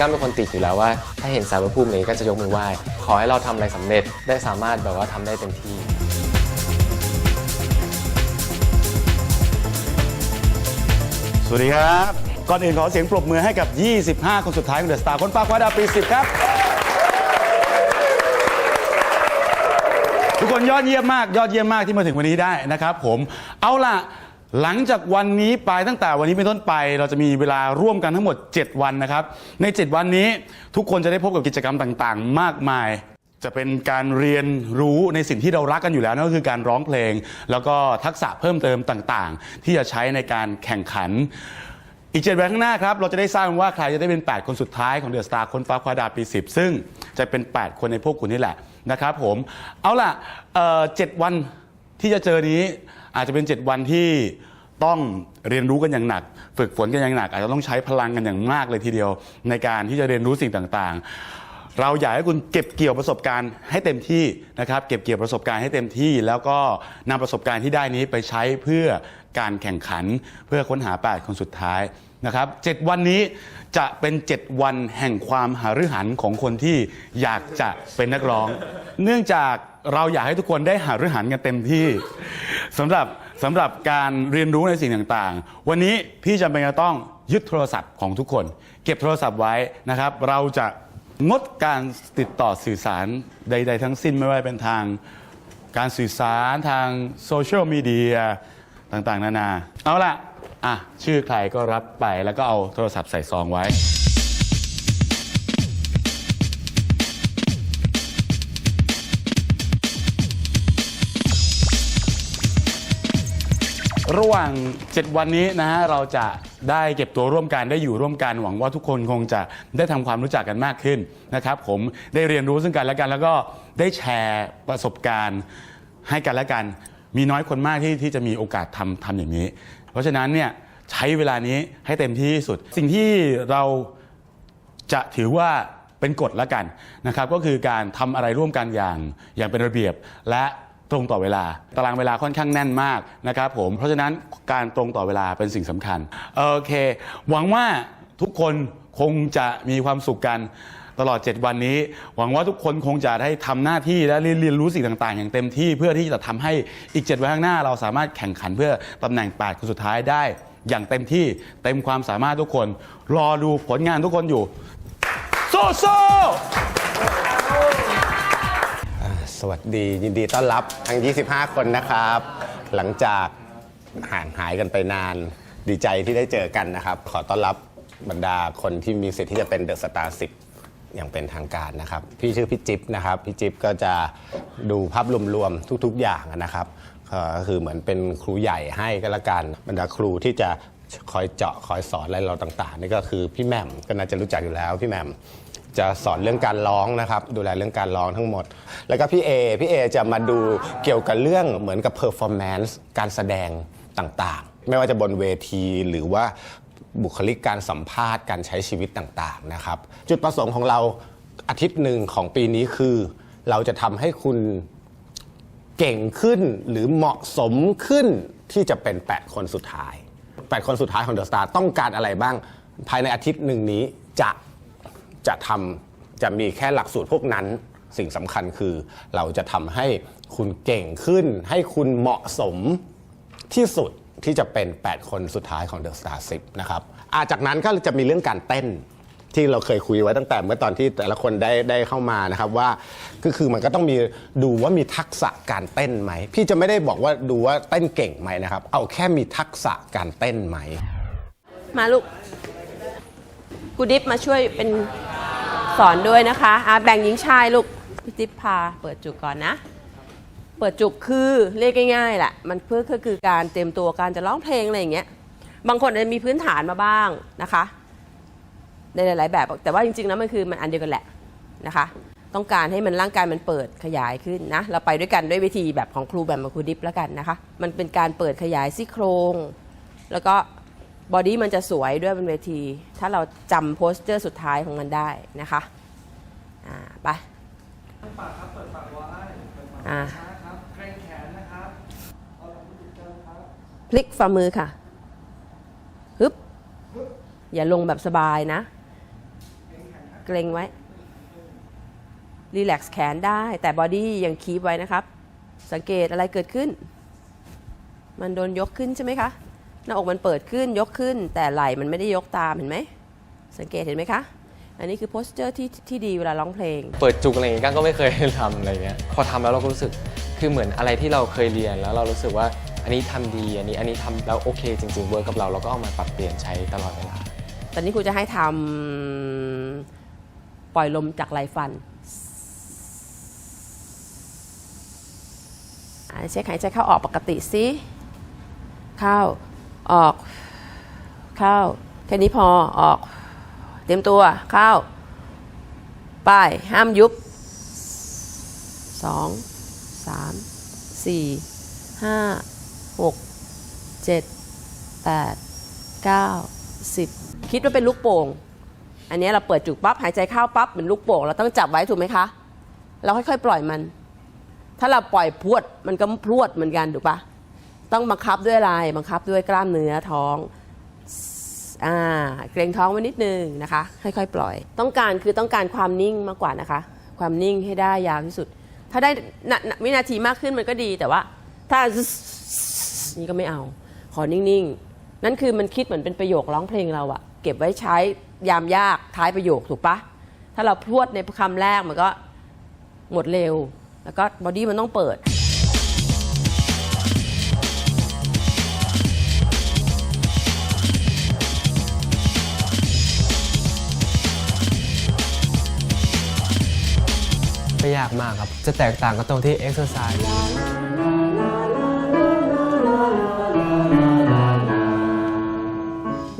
ก้าเป็นคนติดอยู่แล้วว่า ถ้าเห็นสารพระภูมิอย่างนี้ก็จะยกมือไหว้ ขอให้เราทำอะไรสำเร็จได้สามารถแบบว่าทำได้เต็มที่ สวัสดีครับ ก่อนอื่นขอเสียงปรบมือให้กับ 25 คนสุดท้ายของเดอะสตาร์คนฝาคว้าดาวปี 10 ครับ ทุกคนยอดเยี่ยมมาก ยอดเยี่ยมมากที่มาถึงวันนี้ได้นะครับผมเอาล่ะ หลังจากวันนี้ไปตั้งแต่วันนี้เป็นต้นไป เราจะมีเวลาร่วมกันทั้งหมด 7 วันนะครับ ใน 7 วันนี้ทุกคนจะได้พบกับกิจกรรมต่างๆ มากมาย จะเป็นการเรียนรู้ในสิ่งที่เรารักกันอยู่แล้วนั่นก็คือการร้องเพลง แล้วก็ทักษะเพิ่มเติมต่างๆ ที่จะใช้ในการแข่งขัน อีกเจ็ดวันข้างหน้าครับเราจะได้ทราบว่าใครจะได้เป็น 8 คนสุดท้ายของเดอะสตาร์คนฟ้าคว้าดาวปี 10 ซึ่งจะเป็น 8 คนในพวกคุณนี่แหละนะครับผมเอาล่ะเจ็ดวันที่จะเจอนี้ อาจจะเป็น 7 วันที่ต้องเรียนรู้กันอย่างหนัก ฝึกฝนกันอย่างหนัก อาจจะต้องใช้พลังกันอย่างมากเลยทีเดียว ในการที่จะเรียนรู้สิ่งต่างๆ เราอยากให้คุณเก็บเกี่ยวประสบการณ์ให้เต็มที่นะครับเก็บเกี่ยวประสบการณ์ให้เต็มที่ แล้วก็นำประสบการณ์ที่ได้นี้ไปใช้เพื่อการแข่งขัน เพื่อค้นหา8คนสุดท้ายนะครับ7วันนี้จะเป็น 7 วันแห่งความหาฤหันของคนที่อยากจะเป็นนักร้อง เนื่องจากเราอยากให้ทุกคนได้หาฤหันกันเต็มที่ สำหรับสำหรับการเรียนรู้ในสิ่งต่างๆ วันนี้พี่จำเป็นจะต้องยึดโทรศัพท์ของทุกคน เก็บโทรศัพท์ไว้นะครับ เราจะงดการติดต่อสื่อสารใด ๆ ทั้งสิ้นไม่ว่าเป็นทางการสื่อสารทางโซเชียลมีเดียต่างๆ นานา เอาล่ะ อะ ชื่อใครก็รับไปแล้วก็เอาโทรศัพท์ใส่ซองไว้ ระหว่าง 7 วันนี้นะฮะเราจะได้เก็บตัวร่วมกันได้อยู่ร่วมกันหวังว่าทุกคนคงจะได้ทำความรู้จักกันมากขึ้นนะครับ ผมได้เรียนรู้ซึ่งกันและกัน แล้วก็ได้แชร์ประสบการณ์ให้กันและกัน มีน้อยคนมากที่ที่จะมีโอกาสทำทำอย่างนี้ เพราะฉะนั้นเนี่ยใช้เวลานี้ให้เต็มที่ที่สุด สิ่งที่เราจะถือว่าเป็นกฎละกันนะครับ ก็คือการทำอะไรร่วมกันอย่างอย่างเป็นระเบียบและ ตรงต่อเวลา ตารางเวลาค่อนข้างแน่นมากนะครับผมเพราะฉะนั้นการตรงต่อเวลาเป็นสิ่งสำคัญโอเค หวังว่าทุกคนคงจะมีความสุขกันตลอด 7 วันนี้ หวังว่าทุกคนคงจะได้ทำหน้าที่และเรียนรู้สิ่งต่าง ๆ อย่างเต็มที่เพื่อที่จะทำให้อีก 7 วันข้างหน้า เราสามารถแข่งขันเพื่อตำแหน่ง 8 คนสุดท้ายได้ อย่างเต็มที่เต็มความสามารถทุกคน รอดูผลงานทุกคนอยู่ โซโซ สวัสดียินดีต้อนรับทั้ง 25 คนนะครับ หลังจากห่างหายกันไปนาน ดีใจที่ได้เจอกันนะครับ ขอต้อนรับบรรดาคนที่มีสิทธิ์ที่จะเป็นเดอะสตาร์สิบอย่างเป็นทางการนะครับ พี่ชื่อพี่จิ๊บนะครับ พี่จิ๊บก็จะดูภาพรวมๆทุกๆอย่างนะครับก็คือเหมือนเป็นครูใหญ่ให้ก็แล้วกันบรรดาครูที่จะคอยเจาะคอยสอนอะไรเราต่างๆนี่ก็คือพี่แหม่มก็น่าจะรู้จักอยู่แล้วพี่แหม่ม จะสอนเรื่องการร้องนะครับดูแลเรื่องการร้องทั้งหมด แล้วก็พี่เอพี่เอจะมาดูเกี่ยวกับเรื่องเหมือนกับเพอร์ฟอร์แมนซ์การแสดงต่างๆ ไม่ว่าจะบนเวทีหรือว่าบุคลิกการสัมภาษณ์การใช้ชีวิตต่างๆนะครับ จุดประสงค์ของเราอาทิตย์หนึ่งของปีนี้คือ เราจะทำให้คุณเก่งขึ้นหรือเหมาะสมขึ้นที่จะเป็น 8 คนสุดท้าย 8 คนสุดท้ายของเดอะสตาร์ต้องการอะไรบ้างภายในอาทิตย์หนึ่งนี้จะ จะทำจะมีแค่หลักสูตรพวกนั้น สิ่งสำคัญคือเราจะทำให้คุณเก่งขึ้น ให้คุณเหมาะสมที่สุดที่จะเป็น 8 คนสุดท้ายของ The Star 10นะครับอาจากนั้นก็จะมีเรื่องการเต้นที่เราเคยคุยไว้ตั้งแต่เมื่อตอนที่แต่ละคนได้ได้เข้ามานะครับว่าก็คือมันก็ต้องมีดูว่ามีทักษะการเต้นไหม พี่จะไม่ได้บอกว่าดูว่าเต้นเก่งไหมนะครับ เอาแค่มีทักษะการเต้นไหม มาลูก กูดิฟมาช่วยเป็นสอนด้วยนะคะอะแบ่งหญิงชายลูกพี่จิ๊บพาเปิดจุกก่อนนะ เปิดจุกคือเรียกง่ายๆแหละมันเพื่อก็คือการเตรียมตัวการจะร้องเพลงอะไรอย่างเงี้ยบางคนอาจจะมีพื้นฐานมาบ้างนะคะ ในหลายๆแบบ แต่ว่าจริงๆแล้วมันคือมันอันเดียวกันแหละนะคะ ต้องการให้มันร่างกายมันเปิดขยายขึ้นนะ เราไปด้วยกันด้วยวิธีแบบของครูแบบมาครูดิฟแล้วกันนะคะ มันเป็นการเปิดขยายซี่โครง แล้วก็ บอดี้มันจะสวยด้วยบนเวที ถ้าเราจำโพสเจอร์สุดท้ายของมันได้นะคะอ่าไปอ่าพลิกฝ่ามือค่ะฮึบอย่าลงแบบสบายนะ เกรงไว้ รีแลกซ์แขนได้ แต่บอดี้ยังคีบไว้นะครับ สังเกตอะไรเกิดขึ้น มันโดนยกขึ้นใช่ไหมคะ หน้าอกมันเปิดขึ้นยกขึ้น แต่ไหล่มันไม่ได้ยกตามเห็นไหม สังเกตเห็นไหมคะ อันนี้คือโพสเจอร์ที่ที่ดีเวลาร้องเพลง เปิดจุกอะไรอย่างงี้ก้างก็ไม่เคยทำอะไรเงี้ยพอทำแล้วเราก็รู้สึกคือเหมือนอะไรที่เราเคยเรียนแล้วเรารู้สึกว่าอันนี้ทำดีอันนี้อันนี้ทำแล้วโอเค จริงๆเวิร์กกับเราเราก็เอามาปรับเปลี่ยนใช้ตลอดเวลา ตอนนี้ครูจะให้ทำปล่อยลมจากไรฟันอ่าเช็คหายใจเข้าออกปกติสิเข้า ออก เข้า แค่นี้พอออก เตรียมตัวเข้า ไปห้ามยุบสองสามสี่ห้าหกเจ็ดแปดเก้าสิบคิดว่าเป็นลูกโป่ง อันนี้เราเปิดจุกปั๊บหายใจเข้าปั๊บเหมือนลูกโป่งเราต้องจับไว้ถูกไหมคะ เราค่อยๆ ปล่อยมัน ถ้าเราปล่อยพวดมันก็พรวดเหมือนกันถูกปะ ต้องบังคับด้วยอะไรบังคับด้วยกล้ามเนื้อท้องอ่าเกรงท้องไว้นิดนึงนะคะค่อยๆปล่อย ต้องการคือต้องการความนิ่งมากกว่านะคะ ความนิ่งให้ได้ยาวที่สุด ถ้าได้วินาทีมากขึ้นมันก็ดีแต่ว่า ถ้านี่ก็ไม่เอา ขอนิ่งๆ นั่นคือมันคิดเหมือนเป็นประโยคร้องเพลงเราอะเก็บไว้ใช้ยามยากท้ายประโยคถูกปะถ้าเราพรวดในคำแรกมันก็หมดเร็ว แล้วก็บอดี้มันต้องเปิด ยากมากครับ จะแตกต่างกันตรงที่เอ็กซ์ไซส์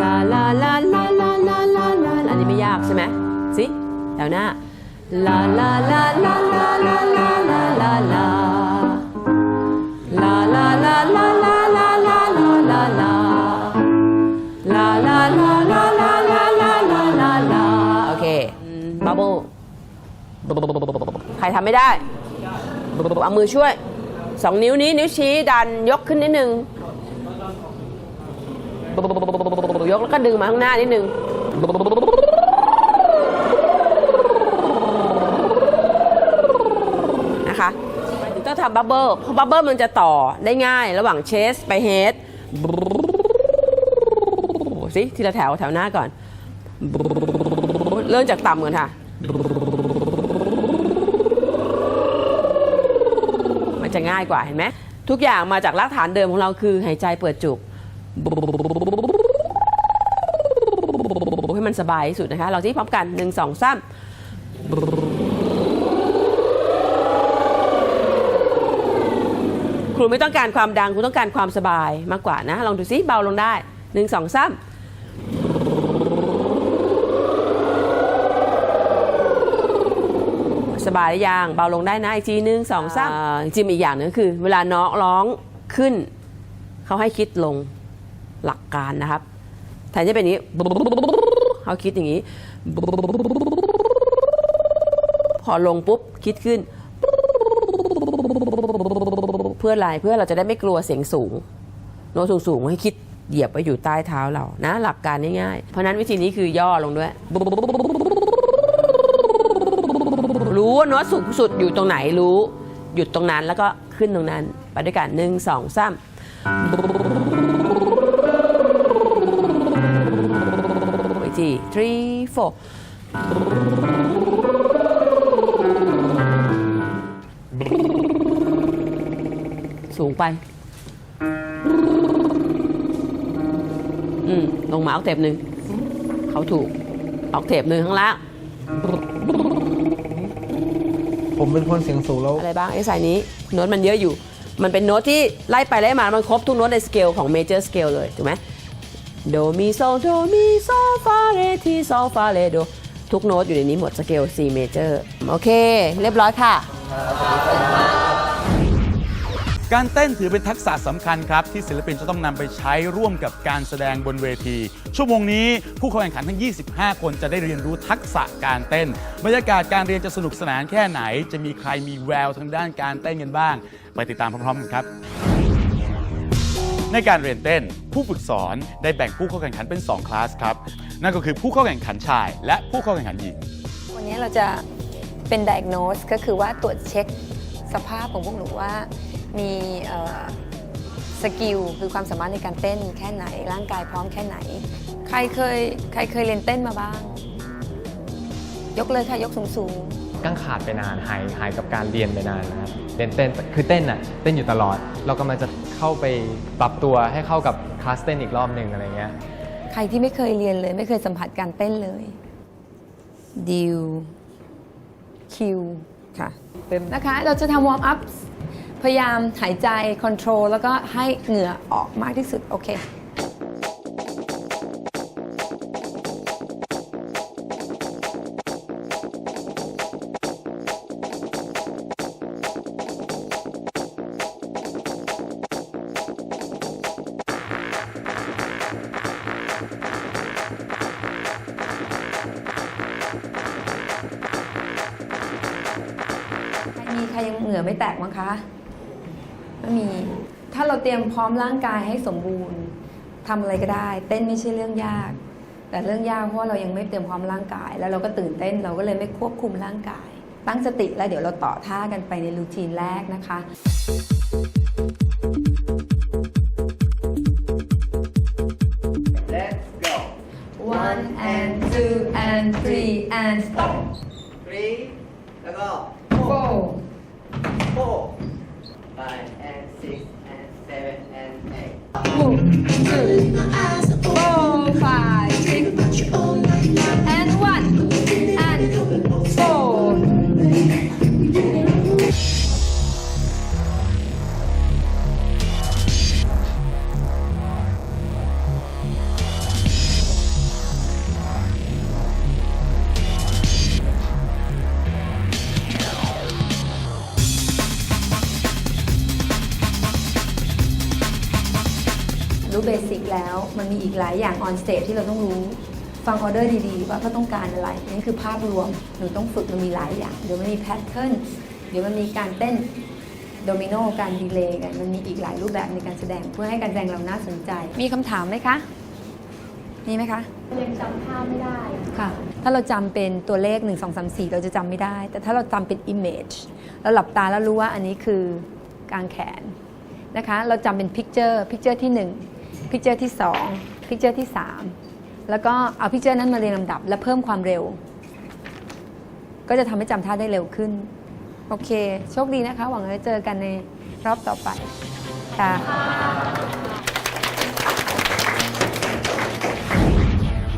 ลาลาลาลาลาลาลาลาอันนี้ไม่ยากใช่ไหมสิแถวหน้าลาลาลาลาลาลาลาลา ใครทำไม่ได้เอามือช่วยสองนิ้วนี้นิ้วชี้ดันยกขึ้นนิดนึงยกแล้วก็ดึงมาข้างหน้านิดนึงนะคะต้องทำบับเบิลเพราะบับเบิลมันจะต่อได้ง่ายระหว่างเชสไปเฮดสิทีละแถวแถวหน้าก่อน เริ่มจากต่ำก่อนค่ะ มันจะ ง่ายกว่าเห็นไหมทุกอย่างมาจากรากฐานเดิมของเราคือหายใจเปิดจุกให้มันสบายที่สุดนะคะเราที่พร้อมกัน1 2 3ครูไม่ต้องการความดังครูต้องการความสบายมากกว่านะ ลองดูซิเบาลงได้1 2 3สอ บายหรือยังเบาลงได้นะอีกทีหนึ่งสองสามจริงๆอีกอย่างหนึงคือ เวลาน้องร้องขึ้น เขาให้คิดลงหลักการนะครับแทนจะเป็นอย่างนี้เขาคิดอย่างนี้ พอลงปุ๊บคิดขึ้น เพื่ออะไรเพื่อเราจะได้ไม่กลัวเสียงสูง โน้ตสูงๆให้คิดเหยียบไปอยู่ใต้เท้าเรานะ หลักการง่ายๆเพราะฉะนั้นวิธีนี้คือย่อลงด้วย รู้ว่าโน้ตสูงสุดอยู่ตรงไหนรู้ หยุดตรงนั้นแล้วก็ขึ้นตรงนั้น ไปด้วยกันหนึ่งสองสามอีกที three four สูงไป อืม ลงมาออกเทปหนึ่ง เขาถูก ออกเทปหนึ่งข้างล่าง ผมเป็นคนเสียงสูงแล้วอะไรบ้างไอ้สายนี้โน้ตมันเยอะอยู่ มันเป็นโน้ตที่ไล่ไปไล่มามันครบทุกโน้ตในสเกลของเมเจอร์สเกลเลยถูกไหมโดมีโซโดมีโซฟาเรทีโซฟาเรโดทุกโน้ตอยู่ในนี้หมดสเกล C เมเจอร์โอเค เรียบร้อยค่ะ การเต้นถือเป็นทักษะสำคัญครับ ที่ศิลปินจะต้องนำไปใช้ร่วมกับการแสดงบนเวที ชั่วโมงนี้ผู้เข้าแข่งขันทั้ง 25 คนจะได้เรียนรู้ทักษะการเต้น บรรยากาศการเรียนจะสนุกสนานแค่ไหน จะมีใครมีแววทางด้านการเต้นกันบ้าง ไปติดตามพร้อมๆกันครับ ในการเรียนเต้น ผู้ฝึกสอนได้แบ่งผู้เข้าแข่งขันเป็น 2 คลาสครับ นั่นก็คือผู้เข้าแข่งขันชาย และผู้เข้าแข่งขันหญิง วันนี้เราจะเป็น diagnose ก็คือว่าตรวจเช็คสภาพของพวกหนูว่า มีเอ่อสกิลคือความสามารถในการเต้นแค่ไหน ร่างกายพร้อมแค่ไหน ใครเคยใครเคยเรียนเต้นมาบ้าง ยกเลยค่ะ ยกสูงสูงกั้งขาดไปนานหายหายกับการเรียนไปนานนะครับเรียนเต้นคือเต้นอะเต้นอยู่ตลอด เรากำลังจะเข้าไปปรับตัวให้เข้ากับคลาสเต้นอีกรอบหนึ่งอะไรเงี้ยๆใครที่ไม่เคยเรียนเลย ไม่เคยสัมผัสการเต้นเลยดิวคิวค่ะนะคะ เราจะทำวอร์มอัพ พยายามหายใจคอนโทรลแล้วก็ให้เหงื่อออกมากที่สุด โอเคใครมีใครยังเหงื่อไม่แตกมั้งคะ ไม่มี ถ้าเราเตรียมพร้อมร่างกายให้สมบูรณ์ทำอะไรก็ได้ เต้นไม่ใช่เรื่องยาก แต่เรื่องยากเพราะว่าเรายังไม่เตรียมพร้อมร่างกาย แล้วเราก็ตื่นเต้นเราก็เลยไม่ควบคุมร่างกาย ตั้งสติแล้วเดี๋ยวเราต่อท่ากันไปในรูทีนแรกนะคะ Let's go. one and two and three and stop รู้เบสิกแล้ว มันมีอีกหลายอย่างออนสเตจที่เราต้องรู้ ฟังออเดอร์ดีๆ ว่าเขาต้องการอะไรนี่คือภาพรวมหนูต้องฝึกมันมีหลายอย่าง เดี๋ยวมันมีแพทเทิร์นเดี๋ยวมันมีการเต้นโดมิโนการดีเลย์กันมันมีอีกหลายรูปแบบในการแสดงเพื่อให้การแสดงเราน่าสนใจ มีคำถามไหมคะมีไหมคะยังจำภาพไม่ได้ค่ะ ถ้าเราจำเป็นตัวเลข 1 2 3 4 เราจะจำไม่ได้ แต่ถ้าเราจำเป็น image เราหลับตาแล้วรู้ว่าอันนี้คือกางแขนนะคะ เราจำเป็นพิกเจอร์พิกเจอร์ที่ 1 พิกเจอร์ที่2พิกเจอร์ที่ 3 แล้วก็เอาพิกเจอร์นั้นมาเรียงลำดับ และเพิ่มความเร็ว ก็จะทำให้จำท่าได้เร็วขึ้น โอเค โชคดีนะคะ หวังว่าจะเจอกันในรอบต่อไปค่ะ